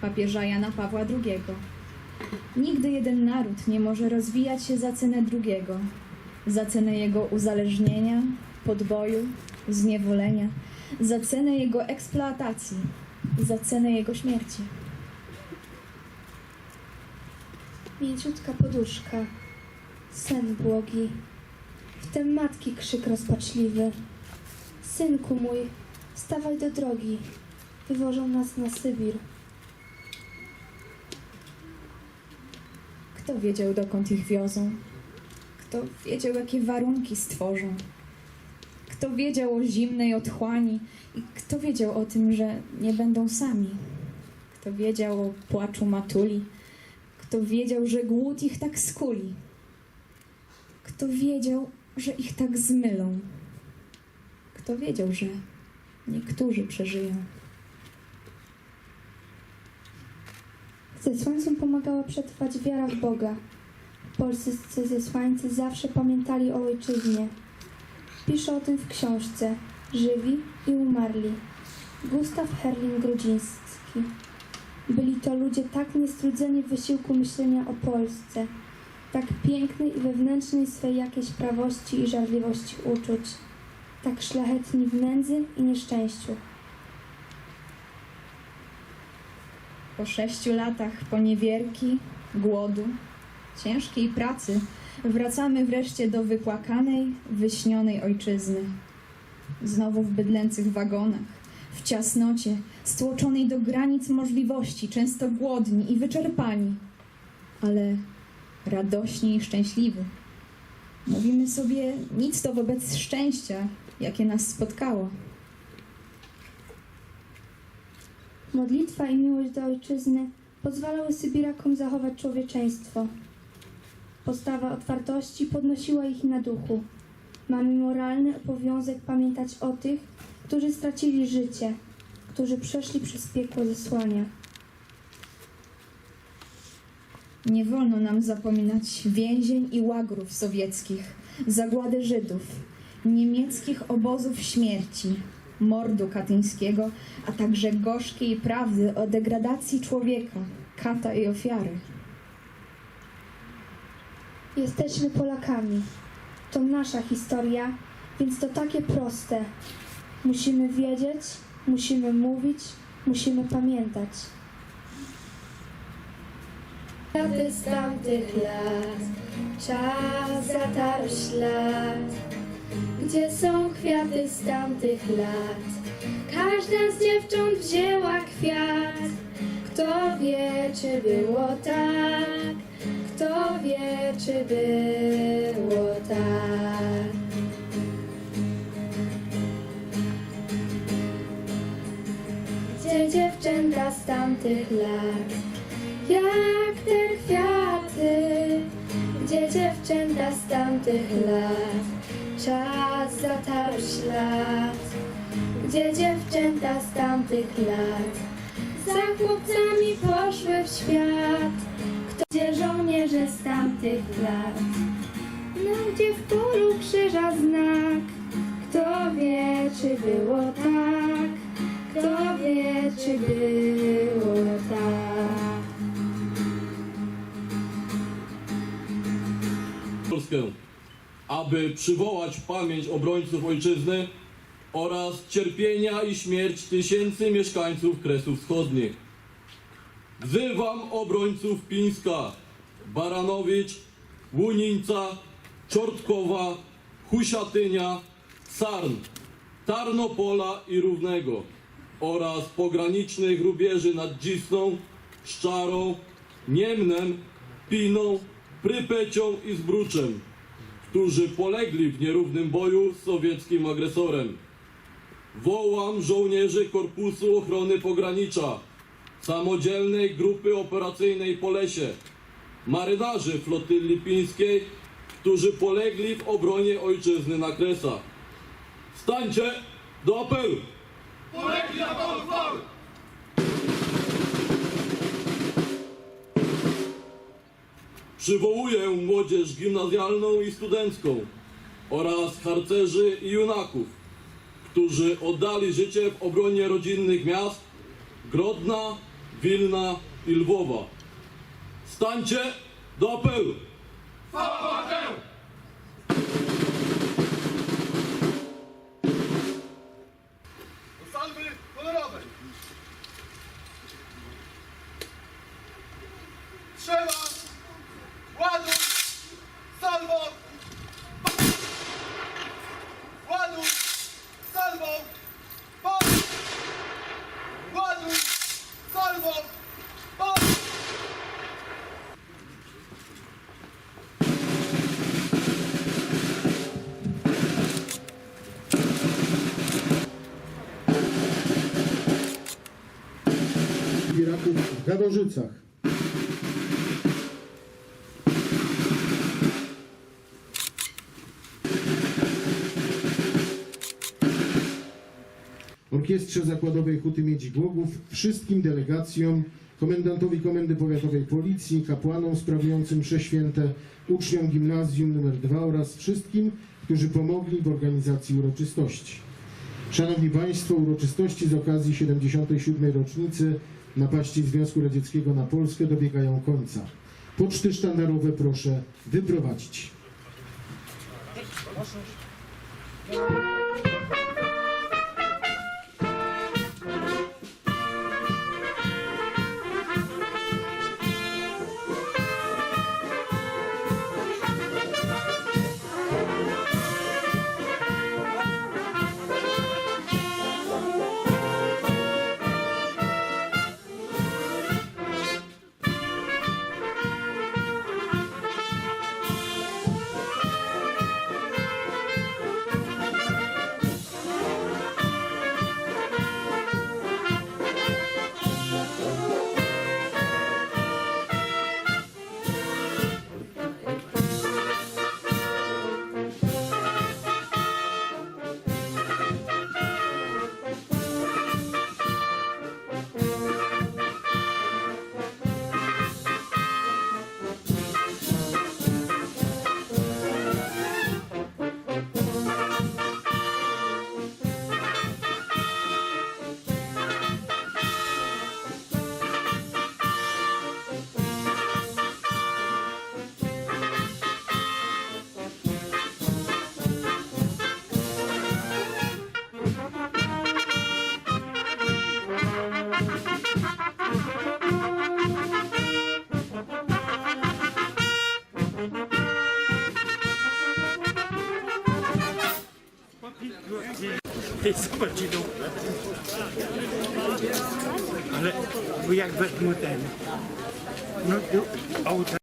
papieża Jana Pawła II. Nigdy jeden naród nie może rozwijać się za cenę drugiego, za cenę jego uzależnienia, podboju, zniewolenia, za cenę jego eksploatacji, za cenę jego śmierci. Mięciutka poduszka, sen błogi, wtem matki krzyk rozpaczliwy. Synku mój, wstawaj do drogi, wywożą nas na Sybir. Kto wiedział, dokąd ich wiozą? Kto wiedział, jakie warunki stworzą? Kto wiedział o zimnej otchłani i kto wiedział o tym, że nie będą sami? Kto wiedział o płaczu matuli? Kto wiedział, że głód ich tak skuli? Kto wiedział, że ich tak zmylą? Kto wiedział, że niektórzy przeżyją? Zesłańcom pomagała przetrwać wiara w Boga. Polscy zesłańcy zawsze pamiętali o ojczyźnie. Pisze o tym w książce Żywi i umarli. Gustaw Herling-Grudziński. Byli to ludzie tak niestrudzeni w wysiłku myślenia o Polsce, tak pięknej i wewnętrznej swej jakiejś prawości i żarliwości uczuć, tak szlachetni w nędzy i nieszczęściu. Po sześciu latach poniewierki, głodu, ciężkiej pracy wracamy wreszcie do wypłakanej, wyśnionej ojczyzny. Znowu w bydlęcych wagonach, w ciasnocie, stłoczonej do granic możliwości, często głodni i wyczerpani, ale radośni i szczęśliwi. Mówimy sobie nic to wobec szczęścia, jakie nas spotkało. Modlitwa i miłość do ojczyzny pozwalały Sybirakom zachować człowieczeństwo. Postawa otwartości podnosiła ich na duchu. Mamy moralny obowiązek pamiętać o tych, którzy stracili życie, którzy przeszli przez piekło zesłania. Nie wolno nam zapominać więzień i łagrów sowieckich, zagłady Żydów, niemieckich obozów śmierci, mordu katyńskiego, a także gorzkiej prawdy o degradacji człowieka, kata i ofiary. Jesteśmy Polakami. To nasza historia, więc to takie proste. Musimy wiedzieć, musimy mówić, musimy pamiętać. Kwiaty z tamtych lat, czas zatarł ślad. Gdzie są kwiaty z tamtych lat? Każda z dziewcząt wzięła kwiat. Kto wie, czy było tak? Kto wie, czy było tak? Gdzie dziewczęta z tamtych lat? Jak te kwiaty? Gdzie dziewczęta z tamtych lat? Czas zatarł ślad. Gdzie dziewczęta z tamtych lat? Za chłopcami poszły w świat. Kto gdzie żołnierze z tamtych lat? No gdzie w polu krzyża znak? Kto wie, czy było tak? Kto wie, czy było tak? Polskę, aby przywołać pamięć obrońców ojczyzny oraz cierpienia i śmierć tysięcy mieszkańców Kresów Wschodnich. Wzywam obrońców Pińska, Baranowicz, Łunińca, Czortkowa, Husiatynia, Sarn, Tarnopola i Równego oraz pogranicznych rubieży nad Dzisną, Szczarą, Niemnem, Piną, Prypecią i Zbruczem, którzy polegli w nierównym boju z sowieckim agresorem. Wołam żołnierzy Korpusu Ochrony Pogranicza, samodzielnej grupy operacyjnej Polesie, marynarzy flotyli pińskiej, którzy polegli w obronie ojczyzny na Kresach. Stańcie do apelu! Polegli na Przywołuję młodzież gimnazjalną i studencką oraz harcerzy i junaków, którzy oddali życie w obronie rodzinnych miast Grodna, Wilna i Lwowa. Stańcie do apelu! Salwy honorowej. Trzeba! Gaworzycach. Orkiestrze Zakładowej Huty Miedzi Głogów, wszystkim delegacjom, komendantowi Komendy Powiatowej Policji, kapłanom sprawującym msze święte, uczniom gimnazjum nr 2 oraz wszystkim, którzy pomogli w organizacji uroczystości. Szanowni Państwo, uroczystości z okazji 77. rocznicy napaści Związku Radzieckiego na Polskę dobiegają końca. Poczty sztandarowe proszę wyprowadzić. Ty zobacz idą. Ale jak wezmę ten. No auta.